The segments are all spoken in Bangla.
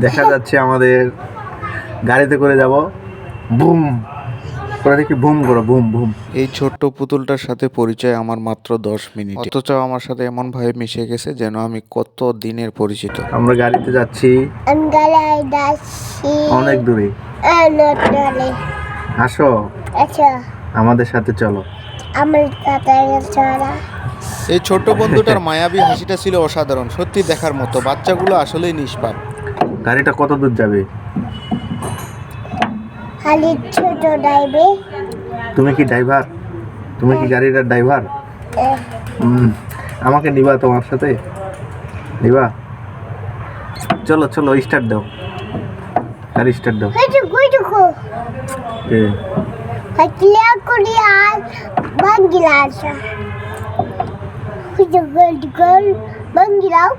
দেখা যাচ্ছে আমাদের গাড়িতে করে যাব। বুম। করে দেখি বুম করো বুম বুম। এই ছোট্ট পুতুলটার সাথে পরিচয় আমার মাত্র দশ মিনিট। অথচ আমার সাথে এমনভাবে মিশে গেছে যেন আমি কত দিনের পরিচিত। আমরা গাড়িতে যাচ্ছি। অনেক দূরে. আসো। আচ্ছা আমাদের সাথে চলো। এই ছোট্ট বন্ধুটার মায়াবী হাসিটা ছিল অসাধারণ। সত্যি দেখার মতো। বাচ্চাগুলো আসলেই নিষ্পাপ। গাড়িটা কত দূর যাবে? খালি ছোট ডাইবে তুমি কি ড্রাইভার তুমি কি গাড়িটার ড্রাইভার হুম আমাকে নিবা তোমার সাথে। নিবা? চলো চলো স্টার্ট দাও। গাড়ি স্টার্ট দাও। হয়তো গুইটুকু এ, হাকলিয়া করি আর বাঙ্গিলা আসা হয়তো গোল্ড গোল বাঙ্গিলাও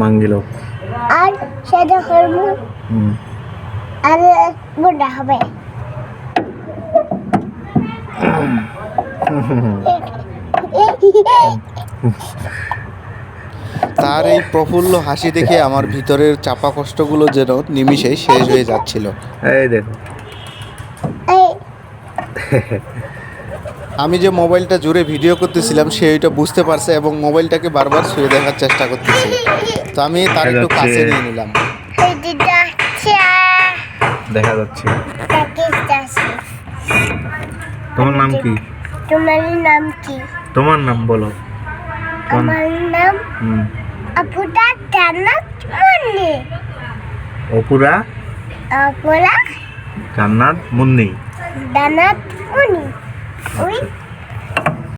মাঙ্গিল আর সেটা হরমু আর গোটা হবে। তার এই প্রফুল্ল হাসি দেখে আমার ভিতরের চাপা কষ্টগুলো যেন নিমিষেই শেষ হয়ে যাচ্ছিল। এই দেখো। এই। আমি যে মোবাইলটা জুড়ে ভিডিও করতেছিলাম সে ওইটা বুঝতে পারছে এবং মোবাইলটাকে বারবার শুয়ে দেখার চেষ্টা করতেছিল তো আমি তার একটু কাছে নিয়ে নিলাম। দেখা যাচ্ছে। তোমার নাম কি? তোমার নাম কি? তোমার নাম বলো। আমার নাম আপুটা জান্নাত মন্নি। অপুরা আপুরা জান্নাত মুন্নি। জান্নাত মন্নি। ওই